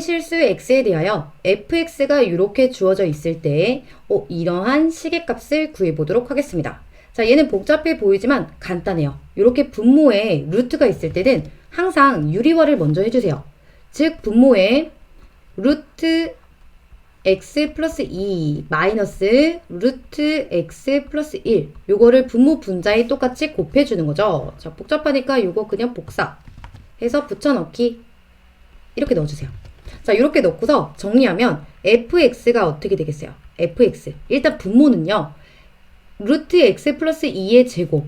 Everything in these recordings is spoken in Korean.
실수 x에 대하여 fx가 이렇게 주어져 있을 때 어, 이러한 시계값을 구해보도록 하겠습니다. 자, 얘는 복잡해 보이지만 간단해요. 이렇게 분모에 루트가 있을 때는 항상 유리화를 먼저 해주세요. 즉, 분모에 루트 x 플러스 2 마이너스 루트 x 플러스 1 요거를 분모 분자에 똑같이 곱해주는 거죠. 자, 복잡하니까 요거 그냥 복사 해서 붙여넣기 이렇게 넣어주세요. 자, 이렇게 넣고서 정리하면 fx가 어떻게 되겠어요? fx. 일단 분모는요. 루트 x 플러스 2의 제곱.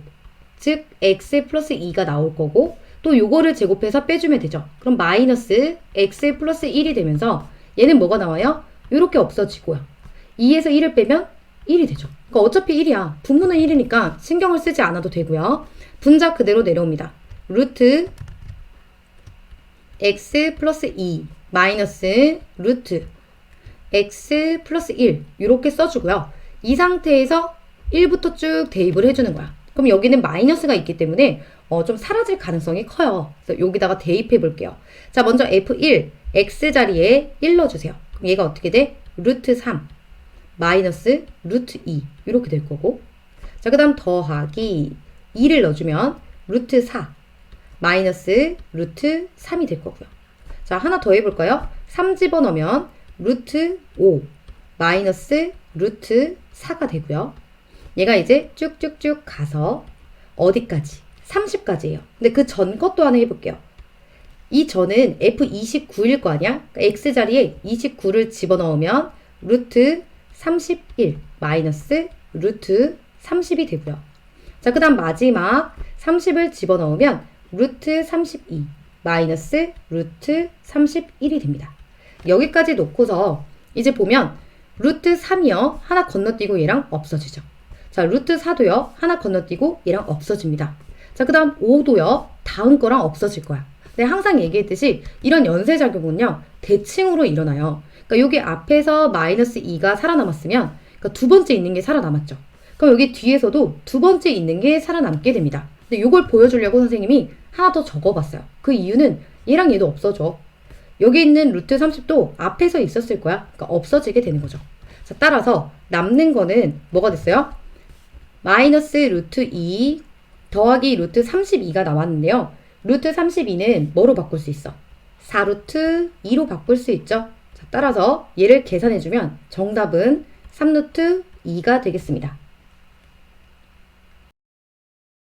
즉, x 플러스 2가 나올 거고, 또 요거를 제곱해서 빼주면 되죠. 그럼 마이너스 x 플러스 1이 되면서 얘는 뭐가 나와요? 이렇게 없어지고요. 2에서 1을 빼면 1이 되죠. 그러니까 어차피 1이야. 분모는 1이니까 신경을 쓰지 않아도 되고요. 분자 그대로 내려옵니다. 루트 x 플러스 2 마이너스 루트 x 플러스 1 이렇게 써주고요. 이 상태에서 1부터 쭉 대입을 해주는 거야. 그럼 여기는 마이너스가 있기 때문에 어, 좀 사라질 가능성이 커요. 그래서 여기다가 대입해 볼게요. 자, 먼저 F1, x 자리에 1 넣어주세요. 그럼 얘가 어떻게 돼? 루트 3 마이너스 루트 2 이렇게 될 거고 자, 그 다음 더하기 2를 넣어주면 루트 4 마이너스 루트 3이 될 거고요. 자, 하나 더 해볼까요? 3 집어넣으면 루트 5 마이너스 루트 4가 되고요. 얘가 이제 쭉쭉쭉 가서 어디까지? 30까지예요. 근데 그 전 것도 하나 해볼게요. 이 전은 F29일 거 아니야? 그러니까 X자리에 29를 집어넣으면 루트 31 마이너스 루트 30이 되고요. 자, 그 다음 마지막 30을 집어넣으면 루트 32 마이너스 루트 31이 됩니다. 여기까지 놓고서 이제 보면 루트 3이요. 하나 건너뛰고 얘랑 없어지죠. 자, 루트 4도요. 하나 건너뛰고 얘랑 없어집니다. 자, 그 다음 5도요. 다음 거랑 없어질 거야. 근데 항상 얘기했듯이 이런 연쇄작용은요. 대칭으로 일어나요. 그러니까 여기 앞에서 마이너스 2가 살아남았으면 그러니까 두 번째 있는 게 살아남았죠. 그럼 여기 뒤에서도 두 번째 있는 게 살아남게 됩니다. 근데 이걸 보여주려고 선생님이 하나 더 적어봤어요. 그 이유는 얘랑 얘도 없어져. 여기 있는 루트 30도 앞에서 있었을 거야. 그러니까 없어지게 되는 거죠. 자, 따라서 남는 거는 뭐가 됐어요? 마이너스 루트 2 더하기 루트 32가 나왔는데요. 루트 32는 뭐로 바꿀 수 있어? 4루트 2로 바꿀 수 있죠. 자, 따라서 얘를 계산해주면 정답은 3루트 2가 되겠습니다.